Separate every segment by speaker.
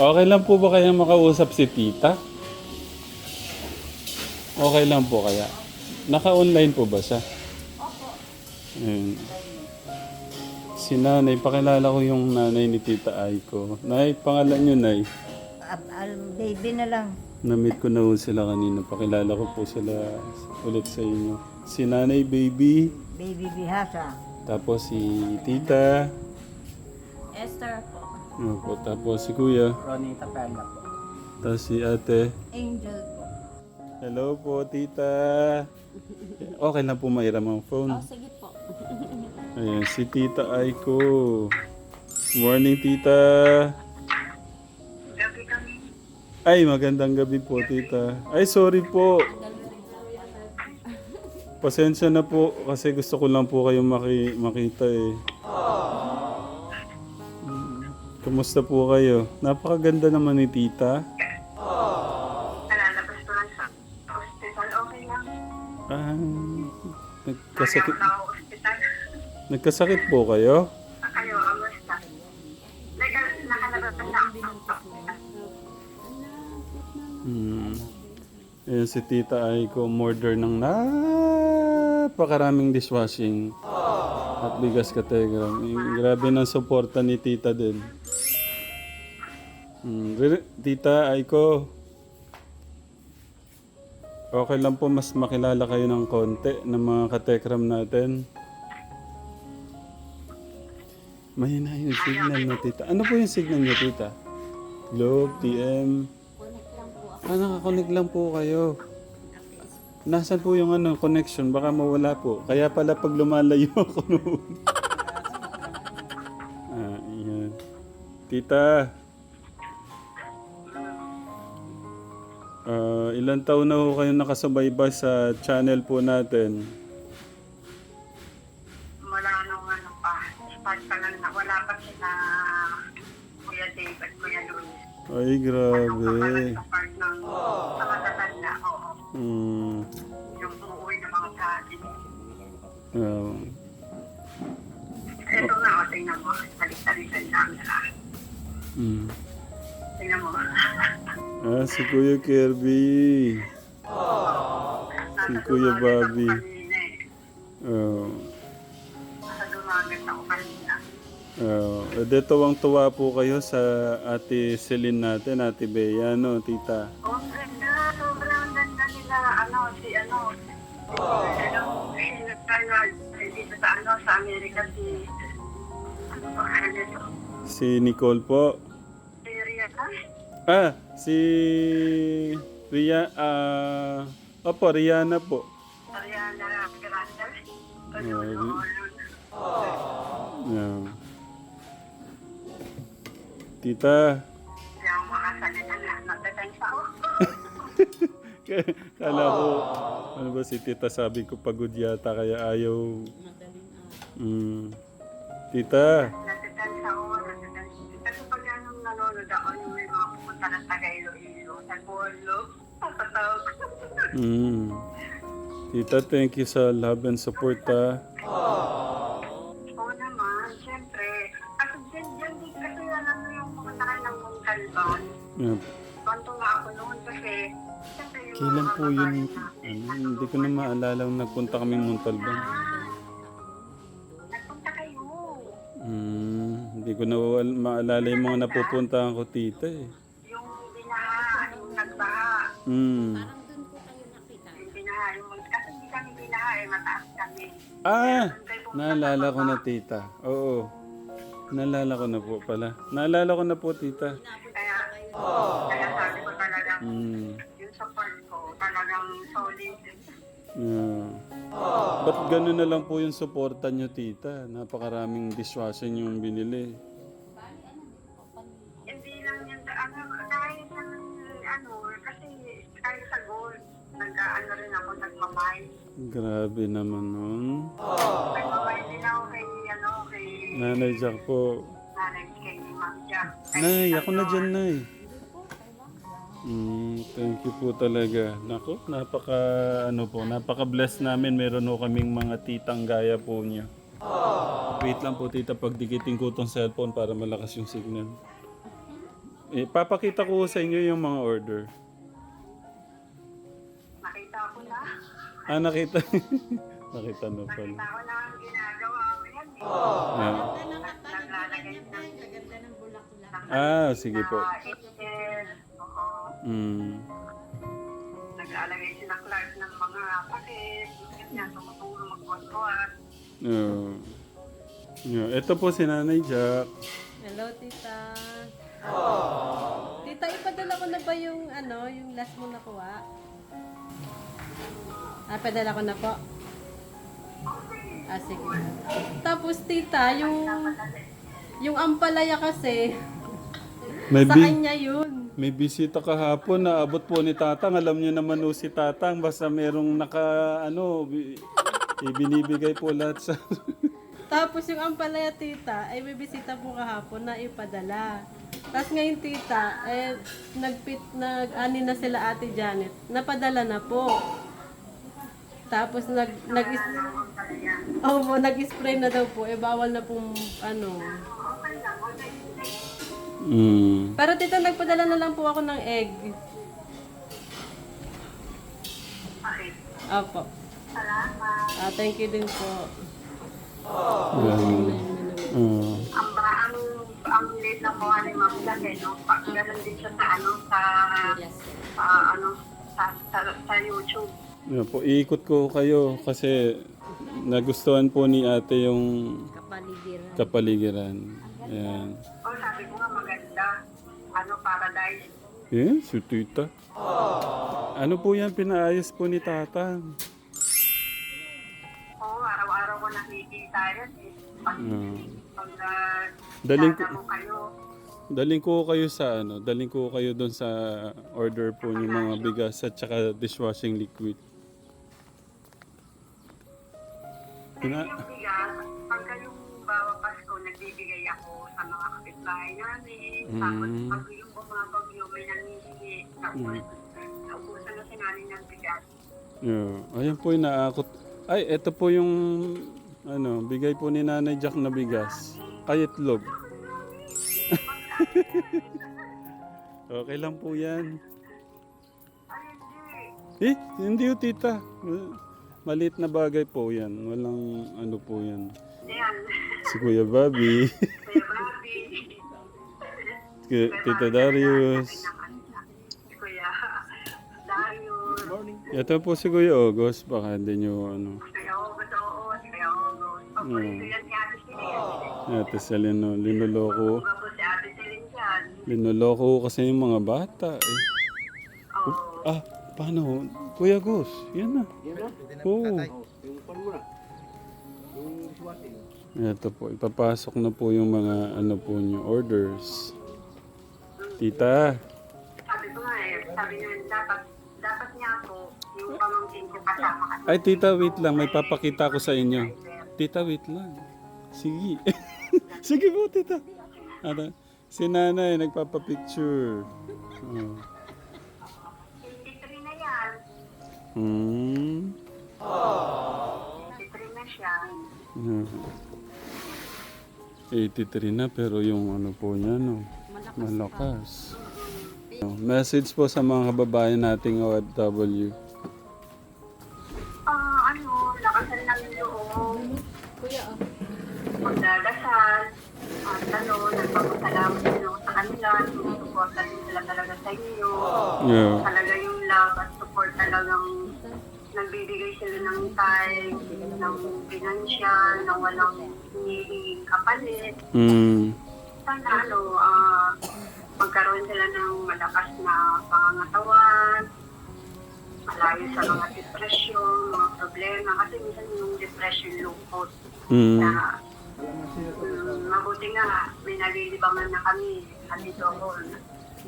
Speaker 1: Okay lang po ba kaya makausap si tita? Okay lang po kaya. Naka-online po ba siya? Ayun. Si nanay, pakilala ko yung nanay ni tita Aiko. Nay, pangalan niyo nay.
Speaker 2: Baby na lang.
Speaker 1: Na-meet ko na ho sila kanina. Pakilala ko po sila ulit sa inyo. Si nanay baby,
Speaker 2: Baby Bihasa.
Speaker 1: tapos si tita,
Speaker 3: Esther po.
Speaker 1: ano po, tapos si kuya,
Speaker 4: Ronita Perla po.
Speaker 1: tapos si ate.
Speaker 3: Angel po.
Speaker 1: Hello po, tita. Okay lang po mairam ang phone.
Speaker 3: Oh, sige po.
Speaker 1: Ayan, si tita Aiko. Morning, tita. Ay, magandang gabi po, tita. Ay, sorry po. Pasensya na po kasi gusto ko lang po kayong maki- makita eh. Kumusta po kayo? Napakaganda naman ni tita.
Speaker 5: Nalalabas ko lang sa hospital, okay lang.
Speaker 1: Ah, nagkasakit,
Speaker 5: Ayaw na hospital.
Speaker 1: nagkasakit po kayo?
Speaker 5: Kayo, amusta? Naka, nakalabas na ako.
Speaker 1: Hmm. Ayan si Tita Aiko, order ng napakaraming dishwashing at bigas. Eh, Grabe ng suporta ni Tita din. Re- Tita Aiko, okay lang po mas makilala kayo ng konti ng mga katekram natin. Mahina yung signal na tita. Ano po yung signal niyo, tita? Globe, TM. Ah, nakakonect lang po kayo. Nasaan po yung ano, connection? Baka mawala po. Kaya pala pag lumalayo ako noon. ah, yan. Tita. Ah, ilan taon na ho kayo nakasubaybay sa channel po natin?
Speaker 5: Wala nung ano pa. Start pa lang na. Wala pa sila Kuya David, Kuya Luis.
Speaker 1: Ay, grabe.
Speaker 5: sa part ng sa matatanda, oo.
Speaker 1: Hmm.
Speaker 5: Yung uuwi ng mga tati.
Speaker 1: ah.
Speaker 5: Ito nga, o, tingnan mo. Balik-talisan lang nila.
Speaker 1: Hmm. Ah, si Kuya Kirby. Si Kuya Bobby.
Speaker 5: Eh.
Speaker 1: Oh. Oh, ede tuwang-tuwa po kayo sa ate Celine natin, ate Bea, no, tita?
Speaker 5: Oh, ganda. Sobrang ganda nila. Ano, si ano. Si, ano, si kaya dito sa ano, sa Amerika si ano ba nito?
Speaker 1: Si Nicole po.
Speaker 5: Si Rihanna.
Speaker 1: Ah, si Ria, ah, opo, Rihanna po.
Speaker 5: Rihanna Grande. Ano.
Speaker 1: Yeah. Tita,
Speaker 5: Hindi ako makasalita na. Nagdating sa ako.
Speaker 1: kala ko, ano ba si tita sabi ko pagod yata kaya ayaw. Mm. Tita, mm. Tita, thank you sa love and support ah.
Speaker 5: Oo naman, siyempre. Kasi dyan, dyan din kasi alam mo yung pumunta ka ng Montalban.
Speaker 1: Yeah.
Speaker 5: Banto nga ako noon kasi siyempre yung
Speaker 1: Kailan
Speaker 5: mga
Speaker 1: po yun?
Speaker 5: kababayan natin,
Speaker 1: Ano, hindi ko na maalala kung nagpunta kami Montalban.
Speaker 5: Ah, nagpunta kayo.
Speaker 1: Mm, hindi ko na wal- maalala yung mga napupuntahan ko tita eh.
Speaker 5: Yung binaha, yung nagbaha.
Speaker 1: Mm. Ah! Naalala ko na tita. Oo. Naalala ko na po pala. Naalala ko na po tita.
Speaker 5: Kaya, kaya sabi ko talagang
Speaker 1: Mm.
Speaker 5: yung support ko talagang solid.
Speaker 1: Yeah. Ba't gano'n na lang po yung suporta nyo tita? Napakaraming dishwashing yung binili. Grabe naman nun.
Speaker 5: Kay
Speaker 1: Nanay Jack po.
Speaker 5: nanay, kay Ma'am
Speaker 1: Nay, ako na
Speaker 5: ano,
Speaker 1: dyan, Nay. Mm, thank you po talaga. Nako, napaka ano po, napaka blessed namin. Meron ho kaming mga titang gaya po niya. Wait lang po tita, pagdikitin ko tong cellphone para malakas yung signal. Eh, papakita ko sa inyo yung mga order.
Speaker 5: Nakita ko na.
Speaker 1: Ah, nakita. nakita na pala.
Speaker 5: Nakita ko na ang ginagawa ko yan. eh.
Speaker 1: Ah,
Speaker 5: Naglalagay ng
Speaker 3: Ganda ng bulaklak.
Speaker 1: ah, sige po.
Speaker 5: na. Oo.
Speaker 1: Mm.
Speaker 5: Naglalagay si na Clark ng mga pakit. Ganyan, tumutulong magbuhat-buhat.
Speaker 1: Yeah. Yeah. Ito po si Nanay Jack.
Speaker 4: Hello, tita. Tita, ipadala ko na ba yung ano, yung last mo nakuha? Ah, padala ko na po. Ah, sige. Tapos, tita, yung yung ampalaya kasi,
Speaker 1: May,
Speaker 4: sa kanya yun.
Speaker 1: may bisita kahapon na abot po ni Tatang. Alam niyo naman po si Tatang. Basta merong naka, ano, bi- ibinibigay po lahat sa...
Speaker 4: Tapos yung ampalaya, tita, ay may bisita po kahapon na ipadala. Tapos ngayon, tita, eh, nagpit, nag-ani na sila ate Janet. Napadala na po. Tapos nag, nag Oh, po, nag-spray na daw po. Eh, bawal na pong, ano.
Speaker 1: Mm.
Speaker 4: Pero tita, nagpadala na lang po ako ng egg. Opo.
Speaker 5: Salamat.
Speaker 4: Ah, thank you din po.
Speaker 1: Yan. Ah.
Speaker 5: Ang ba, ang, ang late na mukha ni Ma'am Jack, eh, no? Pag ganun din siya sa, ano, sa, sa, ano, sa, sa, sa YouTube.
Speaker 1: Yan po, iikot ko kayo kasi nagustuhan po ni ate yung
Speaker 4: Kapaligiran.
Speaker 1: kapaligiran. Ayan.
Speaker 5: O, sabi ko nga maganda. Ano, paradise.
Speaker 1: Eh, si tita. Ano po yan pinaayos po ni tatang?
Speaker 5: Oo, araw-araw ko nakikita yan. Eh. Pag,
Speaker 1: Ah.
Speaker 5: pag uh,
Speaker 1: Daling ko,
Speaker 5: mo kayo,
Speaker 1: daling ko kayo sa ano, daling ko kayo doon sa order po ng mga bigas at saka dishwashing liquid. Pina,
Speaker 5: yung bigas, pagka yung bawa Pasko, nagbibigay ako sa mga kapitbahay namin. Tapos
Speaker 1: Mm.
Speaker 5: pag yung bumabagyo, may nangihingi. Tapos, naubusan na si namin ng bigas.
Speaker 1: yeah. Ayan po yung naakot. Ay, ito po yung ano, bigay po ni Nanay Jack na bigas. Kayitlog. okay lang po yan.
Speaker 5: Ay, hindi.
Speaker 1: Eh, hindi o tita. Maliit na bagay po yan. Walang ano po yan.
Speaker 5: Yan.
Speaker 1: Si Kuya Bobby.
Speaker 5: Kuya Bobby.
Speaker 1: Tita Darius.
Speaker 5: Si Kuya Darius.
Speaker 1: Ito po si Kuya August. Baka hindi nyo ano.
Speaker 5: Kuya August, oo. Si Kuya August. Paborito yan si Ate Celine.
Speaker 1: Ate Celine, linuloko.
Speaker 5: Si Ate Celine.
Speaker 1: Linuloko ko kasi yung mga bata eh.
Speaker 5: Oo.
Speaker 1: Ah, paano? Kuya Gus, yan na. Oo. Ito po, ipapasok na po yung mga ano po nyo, orders. Tita,
Speaker 5: Sabi ko nga eh, sabi niya, dapat, dapat niya ako, yung pamangkin ko kasama kasi.
Speaker 1: ay tita wait lang, may papakita ko sa inyo. Tita wait lang. Sige. Sige po tita. Ano, si nanay nagpapapicture. Oh. Hmm.
Speaker 5: 83 na siya.
Speaker 1: Yeah. 83 na pero yung ano po niya no, malakas. No, Message po sa mga kababayan nating OFW.
Speaker 5: Ah, ano, lakasan lang yung
Speaker 4: Kuya, oh.
Speaker 5: magdadasal. At ano, nagpapasalamat din ako sa kanila. Sumusuporta din sila talaga sa inyo.
Speaker 1: Yeah.
Speaker 5: Talaga nagbibigay sila ng time, ng financial, na walang hinihinging kapalit.
Speaker 1: Mm.
Speaker 5: Sana ano, ah, magkaroon sila ng malakas na pangangatawan, malayo sa mga depression, mga problema. Kasi minsan yung depression, lungkot,
Speaker 1: Mm.
Speaker 5: na um, mabuti nga, may nalilibangan na kami. Andito ako.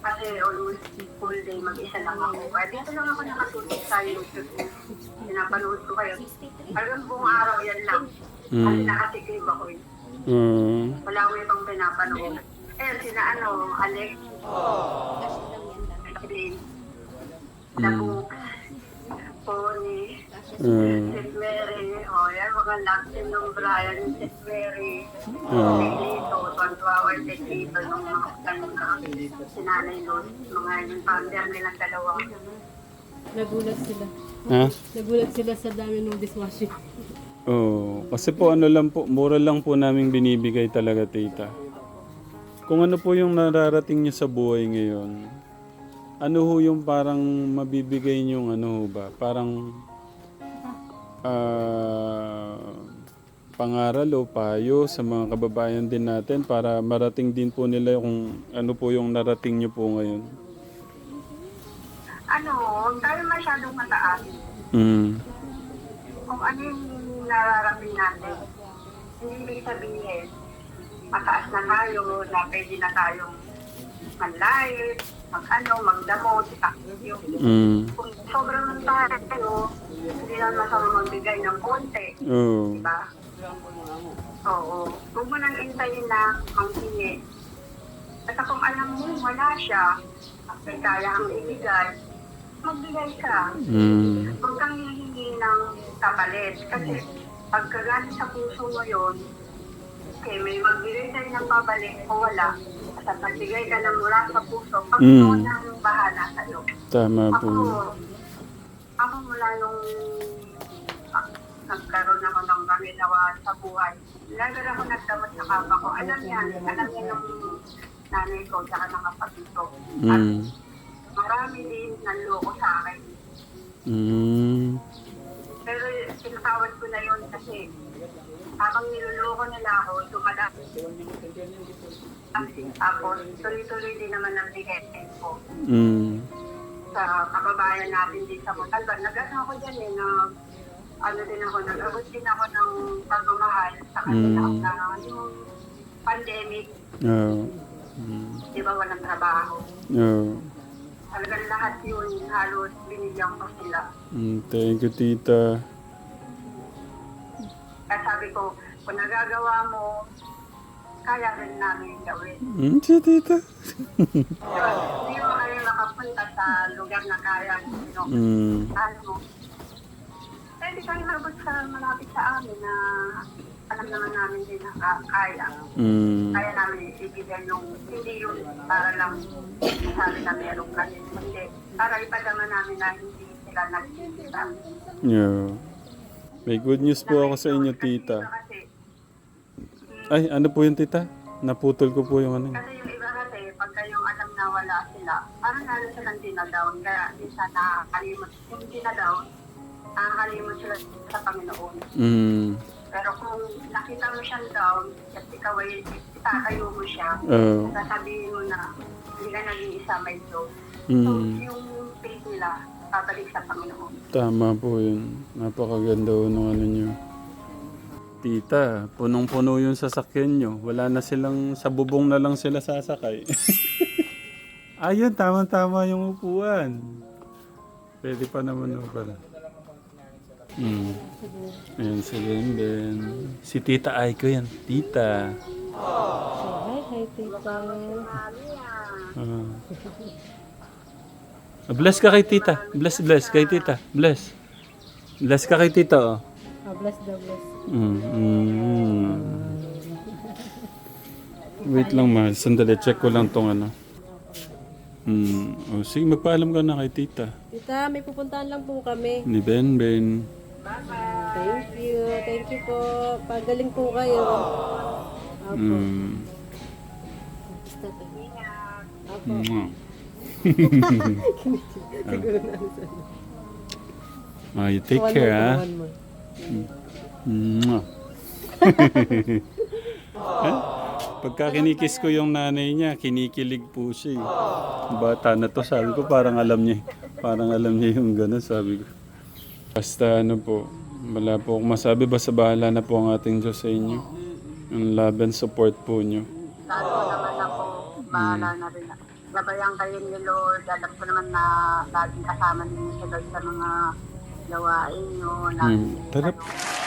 Speaker 5: Kasi almost full day mag-isa lang ako. Kaya dito lang ako nakatulog sa YouTube. Pinapanood ko kayo. Hanggang buong araw yan lang. Kasi
Speaker 1: Mm.
Speaker 5: nakasikip ako eh.
Speaker 1: Mm.
Speaker 5: Wala ko ibang pinapanood. Eh, sina ano, Alex. Kathleen. The Books. Pony.
Speaker 1: Mm.
Speaker 5: Si Mary. O, yan. mga natin ng Brian and Mary.
Speaker 1: Oo.
Speaker 5: Dito, Tuan-Tuawar, dito, yung mga sinanay nun, mga yung founder nilang dalawa.
Speaker 4: Nagulat sila.
Speaker 1: Ha?
Speaker 4: Nagulat sila sa dami ng dishwashing.
Speaker 1: Oo. Kasi po ano lang po, mura lang po namin binibigay talaga tita. Kung ano po yung nararating niyo sa buhay ngayon, ano ho yung parang mabibigay niyong ano ho ba? Parang ah, pangaral o payo sa mga kababayan din natin para marating din po nila kung ano po yung narating niyo po ngayon.
Speaker 5: Ano, huwag tayo masyadong mataas.
Speaker 1: Mm.
Speaker 5: Kung ano yung nararating natin, hindi ibig sabihin, mataas na tayo, na pwede na tayong manlayit, mag ano, magdamot, yung
Speaker 1: Mm.
Speaker 5: kung sobrang tayo, hindi na masama magbigay ng konti,
Speaker 1: Oo.
Speaker 5: di ba? Oo. Huwag mo nang intayin na manghingi. At kung alam mo, wala siya, may kaya ang ibigay, magbigay ka.
Speaker 1: Mm.
Speaker 5: Huwag kang hihingi ng kapalit. Kasi pagkagaling sa puso mo yun, okay, may magbigay sa'yo ng pabalik o wala. At pagbigay ka ng mula sa puso, pag
Speaker 1: Mm.
Speaker 5: ang bahala sa'yo.
Speaker 1: Tama
Speaker 5: Ako,
Speaker 1: po.
Speaker 5: ako mula nung ah, nagkaroon ako ng panginawa sa buhay, lagar ako nagdamot sa kapwa ko. Alam yan, alam yan ng nanay ko, tsaka ng kapatid ko. At
Speaker 1: Mm.
Speaker 5: marami din nanloko sa akin.
Speaker 1: Mm.
Speaker 5: Habang niloloko nila ako, dumadami. Tapos tuloy-tuloy din naman ang bigay ko
Speaker 1: Mm.
Speaker 5: sa kababayan natin din sa Montalban. Nag-ano ako dyan eh, nag, ano din ako, nag-abot din ako ng pagmamahal sa kanila
Speaker 1: Mm.
Speaker 5: na yung pandemic,
Speaker 1: Oo. Mm.
Speaker 5: di ba walang trabaho.
Speaker 1: Oo.
Speaker 5: Talagang lahat yun, halos binigyan ko sila.
Speaker 1: Mm, thank you, tita.
Speaker 5: Kaya sabi ko, kung nagagawa mo, kaya rin namin gawin.
Speaker 1: Mm, si tita.
Speaker 5: Hindi mo kayo makapunta sa lugar na kaya no?
Speaker 1: Mm.
Speaker 5: Ano mo? Pwede kayo mabot sa malapit sa amin na alam naman namin din na ka- kaya.
Speaker 1: Mm.
Speaker 5: Kaya namin ibigay yung, hindi yung para lang sabi na meron kasi. Hindi, para ipadama namin na hindi sila nagsisita.
Speaker 1: Yeah. May good news po ako sa inyo, tita. Ay, ano po yung tita? Naputol ko po yung ano.
Speaker 5: kasi yung iba kasi, pagka yung alam na wala sila, parang lalo silang dinadown. Kaya minsan nakakalimot, yung dinadown, nakakalimot sila sa Panginoon.
Speaker 1: Mm.
Speaker 5: Pero kung nakita mo siyang down, at ikaw ay itatayo mo siya,
Speaker 1: Oo.
Speaker 5: sasabihin mo na hindi ka naging isa may Diyos. So,
Speaker 1: Mm.
Speaker 5: yung faith nila, babalik sa Panginoon.
Speaker 1: Tama po yun. Napakaganda ho nung ano nyo. Tita, punong-puno yung sasakyan nyo. Wala na silang, sa bubong na lang sila sasakay. Ayun, tama-tama yung upuan. Pwede pa naman ho pala. Hmm. Ayan si Benden. Si Tita Aiko yan. Tita.
Speaker 4: Hi, hi, tita.
Speaker 1: Ah. Bless ka kay Tita. Bless, bless kay Tita. Bless. Bless ka kay Tita, oh.
Speaker 4: Ah, bless the bless.
Speaker 1: Mm, mm. Wait lang ma, sandali, check ko lang tong ano. Mm. Oh, sige, magpaalam ka na kay tita.
Speaker 4: Tita, may pupuntahan lang po kami.
Speaker 1: Ni Ben Ben.
Speaker 4: Thank you. Thank you po. Pagaling po kayo. Apo.
Speaker 1: Mm.
Speaker 4: Basta po.
Speaker 1: Mwah. Ah, you take
Speaker 4: One
Speaker 1: care,
Speaker 4: more,
Speaker 1: ah.
Speaker 4: one more.
Speaker 1: Mwah. Eh, Pagka kinikis ko yung nanay niya, kinikilig po siya. eh. Bata na to, sabi ko parang alam niya. Parang alam niya yung gano'n, sabi ko. Basta ano po, wala po akong masabi. Basta bahala na po ang ating Diyos sa inyo. Ang love and support po niyo.
Speaker 5: Ko naman ako, bahala na rin. Labayan kayo ni Lord. Alam ko naman na laging kasama ninyo si Lord sa mga gawain nyo.
Speaker 1: Hmm. Tara,
Speaker 5: ano,